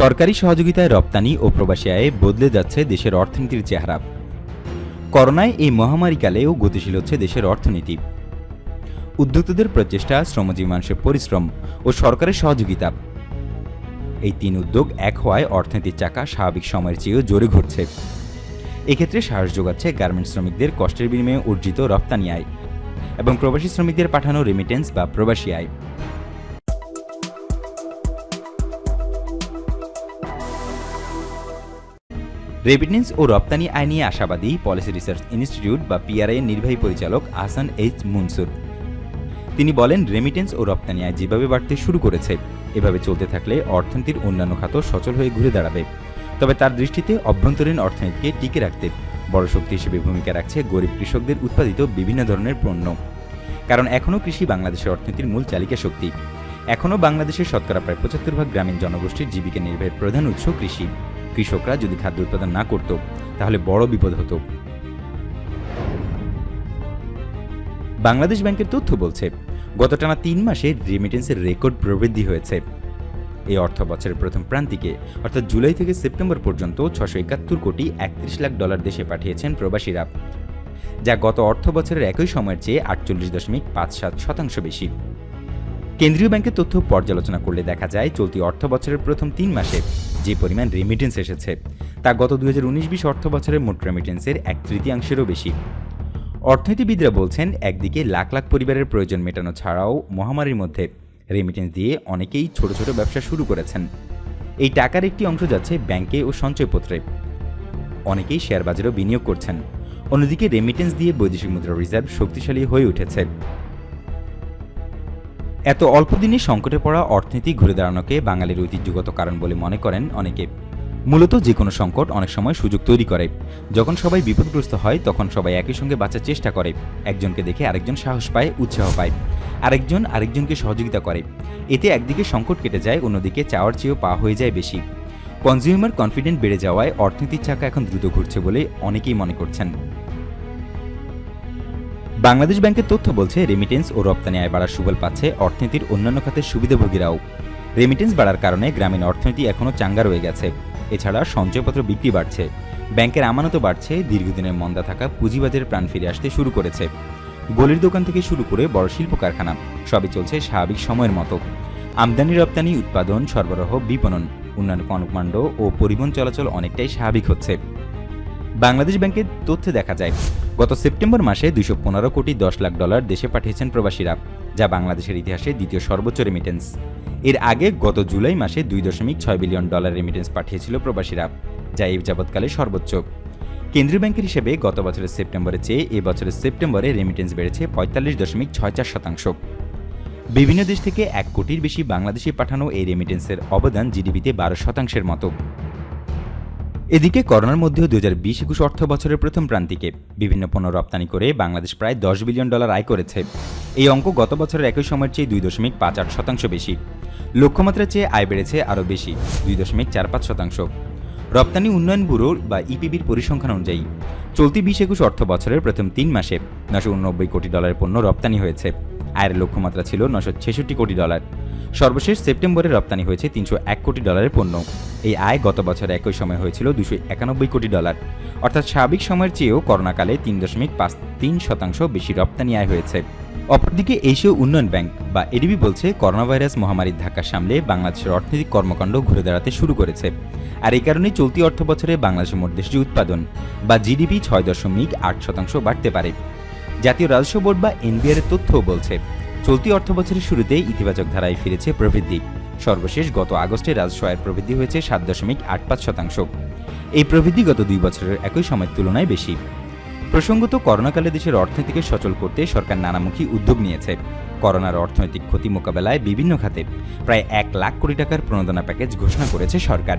সরকারি সহযোগিতায় রপ্তানি ও প্রবাসী আয়ে বদলে যাচ্ছে দেশের অর্থনীতির চেহারা। করোনায় এই মহামারীকালেও গতিশীল হচ্ছে দেশের অর্থনীতি। উদ্যোক্তাদের প্রচেষ্টা, শ্রমজীবী মানুষের পরিশ্রম ও সরকারের সহযোগিতা। এই তিন উদ্যোগ এক হওয়ায় অর্থনীতির চাকা স্বাভাবিক সময়ের চেয়েও জোরে ঘুরছে। এক্ষেত্রে সাহস যোগাচ্ছে গার্মেন্টস শ্রমিকদের কষ্টের বিনিময়ে অর্জিত রপ্তানি আয় এবং প্রবাসী শ্রমিকদের পাঠানো রেমিটেন্স বা প্রবাসী আয়। রেমিটেন্স ও রপ্তানি আয় নিয়ে আশাবাদী পলিসি রিসার্চ ইনস্টিটিউট বা পিআরআই এর নির্বাহী পরিচালক আহসান এইচ মুনসুর। তিনি বলেন, রেমিটেন্স ও রপ্তানি আয় যেভাবে বাড়তে শুরু করেছে, এভাবে চলতে থাকলে অর্থনীতির অন্যান্য খাত সচল হয়ে ঘুরে দাঁড়াবে। তবে তার দৃষ্টিতে অভ্যন্তরীণ অর্থনীতিকে টিকে রাখতে বড় শক্তি হিসেবে ভূমিকা রাখছে গরিব কৃষকদের উৎপাদিত বিভিন্ন ধরনের পণ্য। কারণ এখনও কৃষি বাংলাদেশের অর্থনীতির মূল চালিকা শক্তি। এখনও বাংলাদেশের শতকরা প্রায় পঁচাত্তর ভাগ গ্রামীণ জনগোষ্ঠীর জীবিকা নির্বাহের প্রধান উৎস কৃষি। কৃষকরা যদি খাদ্য উৎপাদন না করত, তাহলে বড় বিপদ হতো। বাংলাদেশ ব্যাংকের তথ্য বলছে, গত টানা তিন মাসে রেমিটেন্সের রেকর্ড প্রবৃদ্ধি হয়েছে। এই অর্থ বছরের প্রথম প্রান্তিকে, অর্থাৎ জুলাই থেকে সেপ্টেম্বর পর্যন্ত ছশো একাত্তর কোটি একত্রিশ লাখ ডলার দেশে পাঠিয়েছেন প্রবাসীরা, যা গত অর্থ বছরের একই সময়ের চেয়ে আটচল্লিশ দশমিক পাঁচ সাত শতাংশ বেশি। কেন্দ্রীয় ব্যাংকের তথ্য পর্যালোচনা করলে দেখা যায়, চলতি অর্থ বছরের প্রথম তিন মাসে যে পরিমাণ রেমিটেন্স এসেছে, তা গত দুই হাজার উনিশ বিশ অর্থ বছরের মোট রেমিটেন্সের এক তৃতীয়াংশেরও বেশি। অর্থনীতিবিদরা বলছেন, একদিকে লাখ লাখ পরিবারের প্রয়োজন মেটানো ছাড়াও মহামারীর মধ্যে রেমিটেন্স দিয়ে অনেকেই ছোট ছোট ব্যবসা শুরু করেছেন। এই টাকার একটি অংশ যাচ্ছে ব্যাংকে ও সঞ্চয়পত্রে। অনেকেই শেয়ার বাজারেও বিনিয়োগ করছেন। অন্যদিকে রেমিটেন্স দিয়ে বৈদেশিক মুদ্রা রিজার্ভ শক্তিশালী হয়ে উঠেছে। এত অল্প দিনে সংকটে পড়া অর্থনীতি ঘুরে দাঁড়ানোকে বাঙালির ঐতিহ্যগত কারণ বলে মনে করেন অনেকে। মূলত যে কোনো সংকট অনেক সময় সুযোগ তৈরি করে। যখন সবাই বিপদগ্রস্ত হয়, তখন সবাই একই সঙ্গে বাঁচার চেষ্টা করে। একজনকে দেখে আরেকজন সাহস পায়, উৎসাহ পায়। আরেকজন আরেকজনকে সহযোগিতা করে। এতে একদিকে সংকট কেটে যায়, অন্যদিকে চাওয়ার চেয়েও পা হয়ে যায় বেশি। কনজিউমার কনফিডেন্ট বেড়ে যাওয়ায় অর্থনীতির চাকা এখন দ্রুত ঘুরছে বলে অনেকেই মনে করছেন। বাংলাদেশ ব্যাংকের তথ্য বলছে রেমিটেন্স ও রপ্তানি আয় বাড়ার সুফল পাচ্ছে অর্থনীতির অন্যান্য খাতের সুবিধাভোগীরাও। রেমিটেন্স বাড়ার কারণে গ্রামীণ অর্থনীতি এখনও চাঙ্গা রয়ে গেছে। এছাড়া সঞ্চয়পত্র বিক্রি বাড়ছে। ব্যাংকের আমানতও বাড়ছে, দীর্ঘদিনের মন্দা থাকা পুঁজিবাজারের প্রাণ ফিরে আসতে শুরু করেছে। গলির দোকান থেকে শুরু করে বড় শিল্প কারখানা সবই চলছে স্বাভাবিক সময়ের মতো। আমদানি, রপ্তানি, উৎপাদন, সরবরাহ, বিপণন, উন্নয়ন কর্মকাণ্ড ও পরিবহন চলাচল অনেকটাই স্বাভাবিক হচ্ছে। বাংলাদেশ ব্যাংকের তথ্যে দেখা যায় গত সেপ্টেম্বর মাসে দুইশো পনেরো কোটি দশ লাখ ডলার দেশে পাঠিয়েছেন প্রবাসীরা, যা বাংলাদেশের ইতিহাসে দ্বিতীয় সর্বোচ্চ রেমিটেন্স এর আগে গত জুলাই মাসে দুই দশমিক ছয় বিলিয়ন ডলার রেমিটেন্স পাঠিয়েছিল প্রবাসীরা, যা এই যাবৎকালে সর্বোচ্চ। কেন্দ্রীয় ব্যাংকের হিসেবে গত বছরের সেপ্টেম্বরের চেয়ে এ বছরের সেপ্টেম্বরে রেমিটেন্স বেড়েছে পঁয়তাল্লিশ দশমিক ছয় চার শতাংশ। বিভিন্ন দেশ থেকে এক কোটির বেশি বাংলাদেশে পাঠানো এই রেমিটেন্সের অবদান জিডিপিতে বারো শতাংশের মতো। এদিকে করোনার মধ্যেও দু হাজার বিশ একুশ অর্থ বছরের প্রথম প্রান্তিকে বিভিন্ন পণ্য রপ্তানি করে বাংলাদেশ প্রায় দশ বিলিয়ন ডলার আয় করেছে। এই অঙ্ক গত বছরের একই সময়ের চেয়ে দুই দশমিক পাঁচ আট শতাংশ বেশি। লক্ষ্যমাত্রার চেয়ে আয় বেড়েছে আরও বেশি, দুই দশমিক চার পাঁচ শতাংশ। রপ্তানি উন্নয়ন ব্যুরো বা ইপিবির পরিসংখ্যান অনুযায়ী চলতি বিশ একুশ অর্থ বছরের প্রথম তিন মাসে নশো উননব্বই কোটি ডলারের পণ্য রপ্তানি হয়েছে। আয়ের লক্ষ্যমাত্রা ছিল নশো ছেষট্টি কোটি ডলার। সর্বশেষ সেপ্টেম্বরে রপ্তানি হয়েছে তিনশো এক কোটি ডলারের পণ্য। এই আয় গত বছর একই সময় হয়েছিল দুশো একানব্বই কোটি ডলার। অর্থাৎ স্বাভাবিক সময়ের চেয়েও করোনাকালে তিন দশমিক পাঁচ তিন শতাংশ বেশি রপ্তানি আয় হয়েছে। অপরদিকে এশীয় উন্নয়ন ব্যাংক বা এডিবি বলছে করোনা ভাইরাস মহামারীর ধাক্কা সামলে বাংলাদেশের অর্থনৈতিক কর্মকাণ্ড ঘুরে দাঁড়াতে শুরু করেছে। আর এই কারণেই চলতি অর্থ বছরে বাংলাদেশের মোট দেশীয় উৎপাদন বা জিডিপি ছয় দশমিক আট শতাংশ বাড়তে পারে। জাতীয় রাজস্ব বোর্ড বা এনবিআর তথ্যও বলছে, চলতি অর্থ বছরের শুরুতে ইতিবাচক ধারায় ফিরেছে প্রবৃদ্ধি। সর্বশেষ গত আগস্টে রাজস্ব আয়ের প্রবৃদ্ধি হয়েছে সাত দশমিক আট পাঁচ শতাংশ। এই প্রবৃদ্ধি গত দুই বছরের একই সময়ের তুলনায় বেশি। প্রসঙ্গত, করোনাকালে দেশের অর্থনীতিকে সচল করতে সরকার নানামুখী উদ্যোগ নিয়েছে। করোনার অর্থনৈতিক ক্ষতি মোকাবেলায় বিভিন্ন খাতে প্রায় এক লাখ কোটি টাকার প্রণোদনা প্যাকেজ ঘোষণা করেছে সরকার।